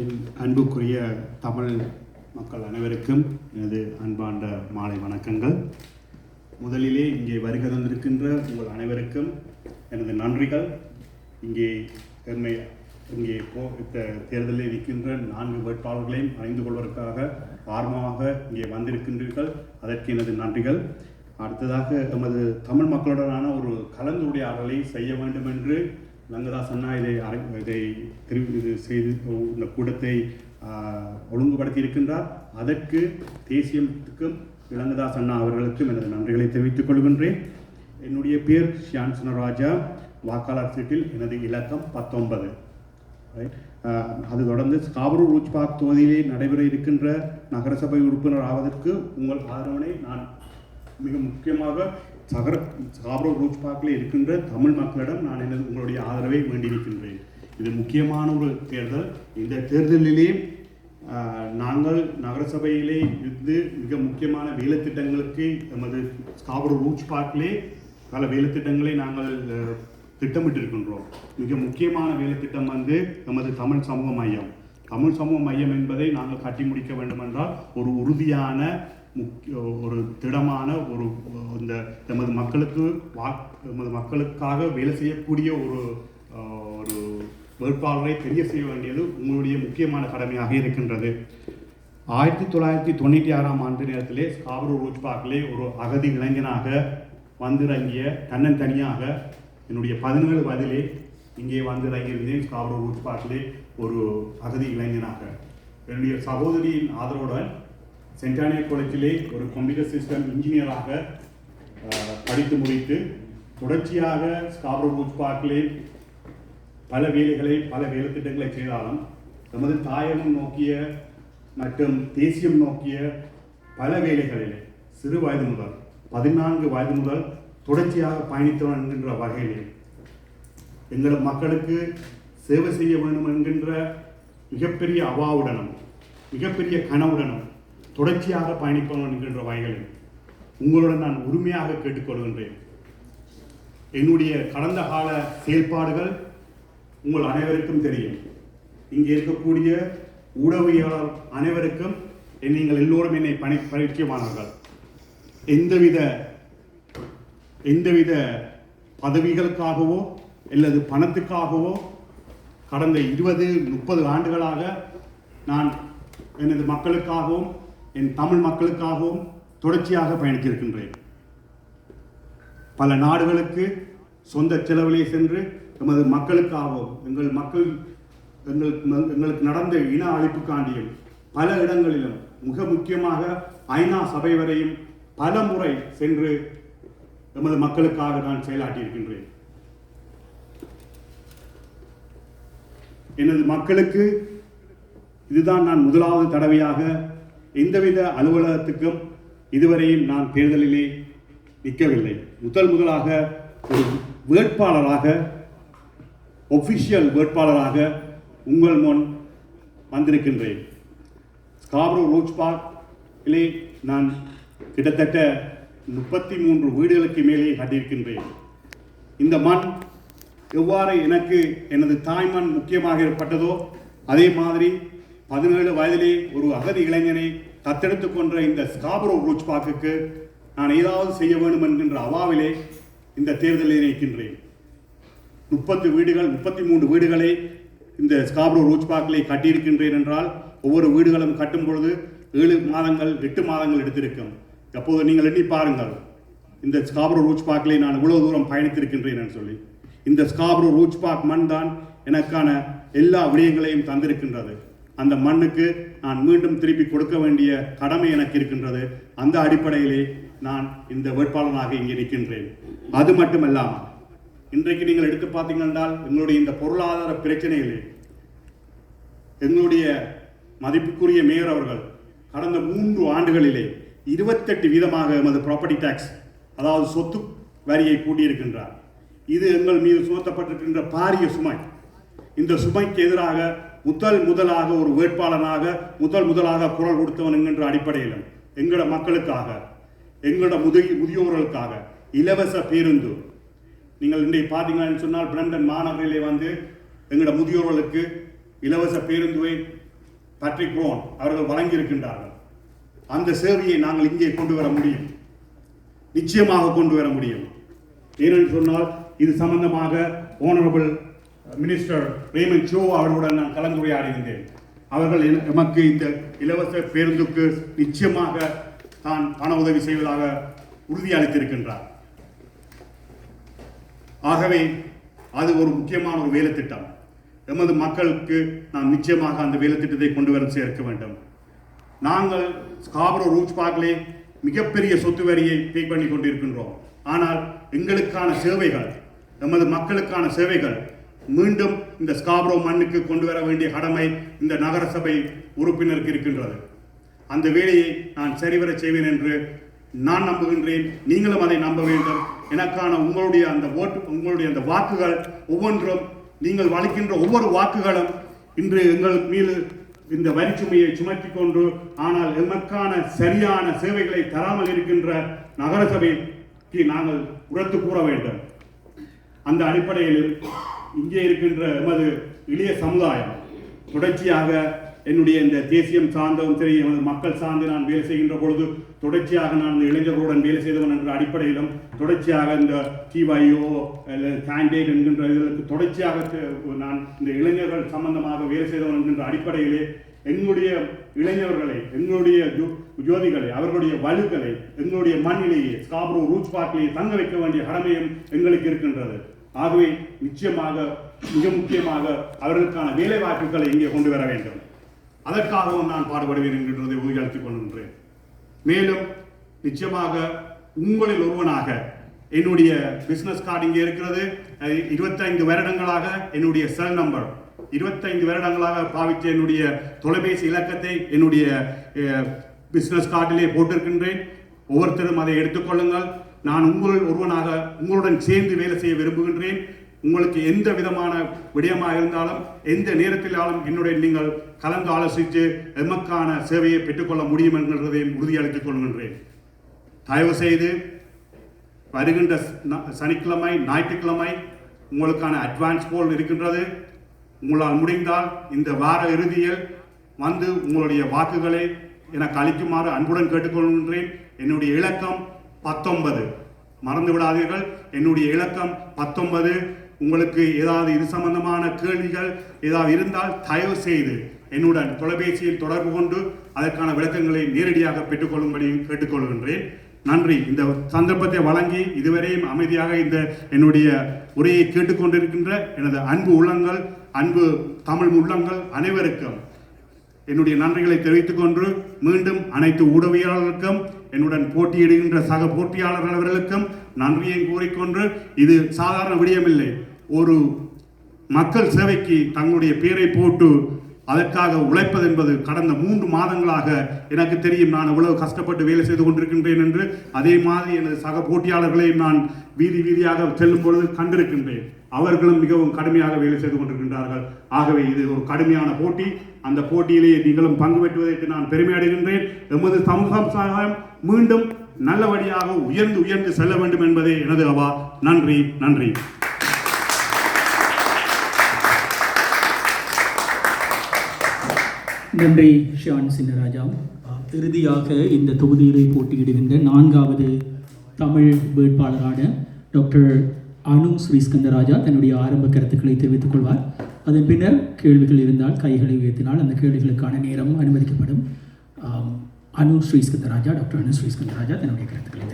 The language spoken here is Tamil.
என் அன்புக்குரிய தமிழ் மக்கள் அனைவருக்கும் எனது அன்பார்ந்த மாலை வணக்கங்கள். முதலிலே இங்கே வருகை தந்திருக்கின்ற உங்கள் அனைவருக்கும் எனது நன்றிகள். இங்கே எம்மை இங்கே போ இந்த தேர்தலில் இருக்கின்ற நான்கு வேட்பாளர்களையும் அறிந்து கொள்வதற்காக ஆர்வமாக இங்கே வந்திருக்கின்றீர்கள். அதற்கு எனது நன்றிகள். அடுத்ததாக எமது தமிழ் மக்களுடனான ஒரு கலந்துரையாடலை செய்ய வேண்டும் என்று லங்கதாஸ் அண்ணா இதை அரை- இதை தெரிவி இது செய்து இந்த கூட்டத்தை ஒழுங்குபடுத்தி இருக்கின்றார். அதற்கு தேசியத்துக்கும் இளங்கதாஸ் அண்ணா அவர்களுக்கும் எனது நன்றிகளை தெரிவித்துக் கொள்கின்றேன். என்னுடைய பேர் ஷியான் சுனராஜா. வாக்காளர் சீட்டில் எனது இலக்கம் பத்தொன்பது. அது தொடர்ந்து காபரூர் ரூச்பாக் தொகுதியிலே நடைபெற இருக்கின்ற நகரசபை உறுப்பினர் ஆவதற்கு உங்கள் ஆதரவனை நான் மிக முக்கியமாக சகர காவரூர் ரூச் பார்க்கில் இருக்கின்ற தமிழ் மக்களிடம் நான் எனது உங்களுடைய ஆதரவை வேண்டியிருக்கின்றேன். இது முக்கியமான ஒரு தேர்தல். இந்த தேர்தலிலே நாங்கள் நகரசபையிலே இருந்து மிக முக்கியமான வேலைத்திட்டங்களுக்கு எமது ஸ்காபரூர் ரூச் பார்க்கிலே பல வேலைத்திட்டங்களை நாங்கள் திட்டமிட்டிருக்கின்றோம். மிக முக்கியமான வேலைத்திட்டம் வந்து நமது தமிழ் சமூக மையம். தமிழ் சமூக மையம் என்பதை நாங்கள் கட்டி முடிக்க வேண்டும் என்றால் ஒரு உறுதியான முக்கிய ஒரு திடமான ஒரு இந்த நமது மக்களுக்கு வா நமது மக்களுக்காக வேலை செய்யக்கூடிய ஒரு ஒரு வேட்பாளரை தெரிய செய்ய வேண்டியது உங்களுடைய முக்கியமான கடமையாக இருக்கின்றது. ஆயிரத்தி தொள்ளாயிரத்தி தொண்ணூற்றி ஆறாம் ஆண்டு நேரத்திலே ஸ்காபரோ ரூச் பார்க்கிலே ஒரு அகதி இளைஞனாக வந்திறங்கிய தன்னன் தனியாக என்னுடைய பதினேழு வயதிலே இங்கே வந்திறங்கியிருந்தேன் ஸ்காபரோ ரூச் பார்க்கிலே ஒரு அகதி இளைஞனாக. என்னுடைய சகோதரியின் ஆதரவுடன் சென்டானியா காலேஜிலே ஒரு கம்ப்யூட்டர் சிஸ்டம் இன்ஜினியராக படித்து முடித்து தொடர்ச்சியாக ஸ்காபரூர் ரூச் பார்க்கிலே பல வேலைகளை பல வேலை திட்டங்களை செய்தாலும் நமது தாயகம் நோக்கிய மற்றும் தேசியம் நோக்கிய பல வேலைகளிலே சிறு வயது முதல் பதினான்கு வயது முதல் தொடர்ச்சியாக பயணித்தவன் என்கின்ற வகையிலே எங்கள் மக்களுக்கு சேவை செய்ய வேண்டும் என்கின்ற மிகப்பெரிய அவாவுடனும் மிகப்பெரிய கனவுடனும் தொடர்ச்சியாக பயணிப்பவன் என்கின்ற வகைகளில் உங்களுடன் நான் உரிமையாக கேட்டுக்கொள்கின்றேன். என்னுடைய கடந்த கால செயல்பாடுகள் உங்கள் அனைவருக்கும் தெரியும். இங்கே இருக்கக்கூடிய ஊடகவியலாளர் அனைவருக்கும் நீங்கள் எல்லோரும் என்னை பணி பரிச்சயமானவர்கள். எந்தவித எந்தவித பதவிகளுக்காகவோ அல்லது பணத்துக்காகவோ கடந்த இருபது முப்பது ஆண்டுகளாக நான் எனது மக்களுக்காகவும் என் தமிழ் மக்களுக்காகவும் தொடர்ச்சியாக பயணித்திருக்கின்றேன். பல நாடுகளுக்கு சொந்த செலவிலே சென்று எமது மக்களுக்காகவும் எங்கள் மக்கள் எங்களுக்கு எங்களுக்கு நடந்த இன அழிப்புக்காண்டியும் பல இடங்களிலும் மிக முக்கியமாக ஐநா சபை வரையும் பல முறை சென்று எமது மக்களுக்காக நான் செயலாற்றியிருக்கின்றேன். எனது மக்களுக்கு இதுதான் நான் முதலாவது தடவையாக எந்தவித அலுவலகத்துக்கும் இதுவரையும் நான் தேர்தலிலே நிற்கவில்லை. முதல் முதலாக ஒரு வேட்பாளராக ஒஃபிஷியல் வேட்பாளராக உங்கள் முன் வந்திருக்கின்றேன். ஸ்காப்ரோ ரோச் பார்க்கிலே நான் கிட்டத்தட்ட முப்பத்தி மூன்று வீடுகளுக்கு மேலே கட்டியிருக்கின்றேன். இந்த மண் எவ்வாறு எனக்கு எனது தாய்மண் முக்கியமாக ஏற்பட்டதோ அதே மாதிரி பதினேழு வயதிலே ஒரு அகதி இளைஞனை தத்தெடுத்து கொன்ற இந்த ஸ்காபரோ ரூச் நான் ஏதாவது செய்ய வேண்டும் என்கின்ற அவாவிலே இந்த தேர்தலில் நிற்கின்றேன் முப்பத்து வீடுகள் முப்பத்தி மூன்று வீடுகளை இந்த ஸ்காப்ரோ ரூச்பாக்கிலே கட்டியிருக்கின்றேன் என்றால் ஒவ்வொரு வீடுகளும் கட்டும் பொழுது ஏழு மாதங்கள் எட்டு மாதங்கள் எடுத்திருக்கும். அப்போது நீங்கள் எண்ணி பாருங்கள் இந்த ஸ்காப்ரோ ரூச்பாக்கிலே நான் இவ்வளவு தூரம் பயணித்திருக்கின்றேன் என்று சொல்லி. இந்த ஸ்காப்ரோ ரூச்பாக் மண் தான் எனக்கான எல்லா விடயங்களையும் தந்திருக்கின்றது. அந்த மண்ணுக்கு நான் மீண்டும் திருப்பி கொடுக்க வேண்டிய கடமை எனக்கு இருக்கின்றது. அந்த அடிப்படையிலே நான் இந்த வேட்பாளராக இங்கே நிற்கின்றேன். அது மட்டுமல்லாமல் இன்றைக்கு நீங்கள் எடுத்து பார்த்தீர்கள் என்றால் எங்களுடைய இந்த பொருளாதார பிரச்சனைகளே எங்களுடைய மதிப்புக்குரிய மேயர் அவர்கள் கடந்த மூன்று ஆண்டுகளிலே இருபத்தெட்டு வீதமாக எமது ப்ராப்பர்ட்டி டேக்ஸ் அதாவது சொத்து வரியை கூட்டியிருக்கின்றார். இது எங்கள் மீது சுமத்தப்பட்டிருக்கின்ற பாரிய சுமை. இந்த சுமைக்கு எதிராக முதல் முதலாக ஒரு வேட்பாளனாக முதல் முதலாக குரல் கொடுத்தவன் என்கின்ற அடிப்படையில் எங்களோட மக்களுக்காக எங்களோட முதிய முதியோர்களுக்காக இலவச பேருந்து. நீங்கள் இன்றைக்கு பார்த்தீங்கன்னு சொன்னால் பிரண்டன் மாநகரிலே வந்து எங்களோட முதியோர்களுக்கு இலவச பேருந்துவை பேட்ரிக் ப்ரோன் அவர்கள் வழங்கியிருக்கின்றார்கள். அந்த சேவையை நாங்கள் இங்கே கொண்டு வர முடியும். நிச்சயமாக கொண்டு வர முடியும். ஏனென்று சொன்னால் இது சம்பந்தமாக ஓனரபிள் மினிஸ்டர் ரேமன் சோ அவர்களுடன் நான் கலந்துரையாடுகின்றேன். அவர்கள் என- எமக்கு இந்த இலவச பேருந்துக்கு நிச்சயமாக தான் பண உதவி செய்வதாக உறுதியளித்திருக்கின்றார் ஆகவே அது ஒரு முக்கியமான ஒரு வேலைத்திட்டம். எமது மக்களுக்கு நாம் நிச்சயமாக அந்த வேலைத்திட்டத்தை கொண்டு வர சேர்க்க வேண்டும். நாங்கள் ஸ்காபரோ ரூச் பார்க்லே மிகப்பெரிய சொத்து வரியை பே பண்ணி கொண்டிருக்கின்றோம். ஆனால் எங்களுக்கான சேவைகள் எமது மக்களுக்கான சேவைகள் மீண்டும் இந்த ஸ்காப்ரோ மண்ணுக்கு கொண்டு வர வேண்டிய கடமை இந்த நகரசபை உறுப்பினருக்கு இருக்கின்றது. அந்த வேலையை நான் சரிவர செய்வேன் என்று நான் நம்புகின்றேன். நீங்களும் அதை நம்ப வேண்டும். எனக்கான உங்களுடைய அந்த ஓட்டு உங்களுடைய அந்த வாக்குகள் ஒவ்வொன்றும் நீங்கள் வளைக்கின்ற ஒவ்வொரு வாக்குகளும் இன்று எங்கள் மீது இந்த வரிச்சுமையை சுமத்தி கொண்டு ஆனால் எமக்கான சரியான சேவைகளை தராமல் இருக்கின்ற நகரசபைக்கு நாங்கள் உரத்து கூற வேண்டும். அந்த அடிப்படையில் இங்கே இருக்கின்ற எமது இளைய சமுதாயம். தொடர்ச்சியாக என்னுடைய இந்த தேசியம் சார்ந்தவும் சரி எமது மக்கள் சார்ந்து நான் வேலை செய்கின்ற பொழுது தொடர்ச்சியாக நான் இந்த இளைஞர்களுடன் வேலை செய்தவன் என்ற அடிப்படையிலும் தொடர்ச்சியாக இந்த டிவையோ இல்லை கேண்டேட் என்கின்ற இதற்கு தொடர்ச்சியாக நான் இந்த இளைஞர்கள் சம்பந்தமாக வேலை செய்தவன் என்கின்ற அடிப்படையிலே எங்களுடைய இளைஞர்களை எங்களுடைய ஜோ- ஜோதிகளை அவர்களுடைய வலுக்களை எங்களுடைய மண்ணிலேயே ஸ்காப்ரோ ரூச் பார்க்கிலேயே தங்க வைக்க வேண்டிய கடமையும் எங்களுக்கு இருக்கின்றது. ஆகவே நிச்சயமாக மிக முக்கியமாக அவர்களுக்கான வேலை வாய்ப்புகளை இங்கே கொண்டு வர வேண்டும். அதற்காகவும் நான் பாடுபடுவேன் என்கின்றதை உறுதியளித்துக் கொள்கின்றேன். மேலும் நிச்சயமாக உங்களில் ஒருவனாக என்னுடைய பிஸ்னஸ் கார்டு இங்கே இருக்கிறது. இருபத்தைந்து வருடங்களாக என்னுடைய செல் நம்பர் 25 வருடங்களாக பாவித்த என்னுடைய தொலைபேசி இலக்கத்தை என்னுடைய பிஸ்னஸ் கார்டிலே போட்டிருக்கின்றேன். ஒவ்வொருத்தரும் அதை எடுத்துக்கொள்ளுங்கள் நான் உங்கள் ஒருவனாக உங்களுடன் சேர்ந்து வேலை செய்ய விரும்புகின்றேன். உங்களுக்கு எந்த விதமான விடயமாக இருந்தாலும் எந்த நேரத்திலாலும் என்னுடைய நீங்கள் கலந்து ஆலோசித்து எமக்கான சேவையை பெற்றுக்கொள்ள முடியும் என்கிறதையும் உறுதியளித்துக் கொள்கின்றேன். தயவு செய்து வருகின்ற சனிக்கிழமை ஞாயிற்றுக்கிழமை உங்களுக்கான அட்வான்ஸ் போல் இருக்கின்றது. உங்களால் முடிந்தால் இந்த வார இறுதியில் வந்து உங்களுடைய வாக்குகளை எனக்கு அளிக்குமாறு அன்புடன் கேட்டுக்கொள்கின்றேன். என்னுடைய இலக்கம் பத்தொன்பது. மறந்து விடாதீர்கள் என்னுடைய இலக்கம் பத்தொன்பது. உங்களுக்கு ஏதாவது இது சம்பந்தமான கேள்விகள் ஏதாவது இருந்தால் தயவு செய்து என்னுடன் தொலைபேசியில் தொடர்பு கொண்டு அதற்கான விளக்கங்களை நேரடியாக பெற்றுக்கொள்ளும்படியும் கேட்டுக்கொள்கின்றேன். நன்றி. இந்த சந்தர்ப்பத்தை வழங்கி இதுவரையும் அமைதியாக இந்த என்னுடைய உரையை கேட்டுக்கொண்டிருக்கின்ற எனது அன்பு உள்ளங்கள் அன்பு தமிழ் உள்ளங்கள் அனைவருக்கும் என்னுடைய நன்றிகளை தெரிவித்துக் கொண்டு மீண்டும் அனைத்து ஊடகவியலாளர்களுக்கும் என்னுடன் போட்டியிடுகின்ற சக போட்டியாளர்கள் அவர்களுக்கும் நன்றியை கூறிக்கொண்டு இது சாதாரண விடயமில்லை. ஒரு மக்கள் சேவைக்கு தங்களுடைய பேரை போட்டு அதற்காக உழைப்பது என்பது கடந்த மூன்று மாதங்களாக எனக்கு தெரியும். நான் எவ்வளவு கஷ்டப்பட்டு வேலை செய்து கொண்டிருக்கின்றேன் என்று அதே மாதிரி எனது சக போட்டியாளர்களையும் நான் வீதி வீதியாக செல்லும் பொழுது கண்டிருக்கின்றேன். அவர்களும் மிகவும் கடுமையாக வேலை செய்து கொண்டிருக்கின்றார்கள். ஆகவே இது ஒரு கடுமையான போட்டி. அந்த போட்டியிலேயே நீங்களும் பங்கு பெற்றுவதற்கு நான் பெருமை அடைகின்றேன். எமது சமுதாயம் மீண்டும் நல்லபடியாக உயர்ந்து உயர்ந்து செல்ல வேண்டும் என்பதே எனது அவா. நன்றி நன்றி. நன்றி ஷான் சின்னராஜா. இறுதியாக இந்த தொகுதியிலே போட்டியிடுகின்ற நான்காவது தமிழ் வேட்பாளரான டாக்டர் அனு ஸ்ரீஸ்கந்தராஜா தன்னுடைய ஆரம்ப கருத்துக்களை தெரிவித்துக் கொள்வார். அதன் பின்னர் கேள்விகள் இருந்தால் கைகளை உயர்த்தினால் அந்த கேள்விகளுக்கான நேரம் அனுமதிக்கப்படும். அனு ஸ்ரீஸ்கந்தராஜா டாக்டர் அனு ஸ்ரீஸ்கந்தராஜா தன்னுடைய கருத்துக்களை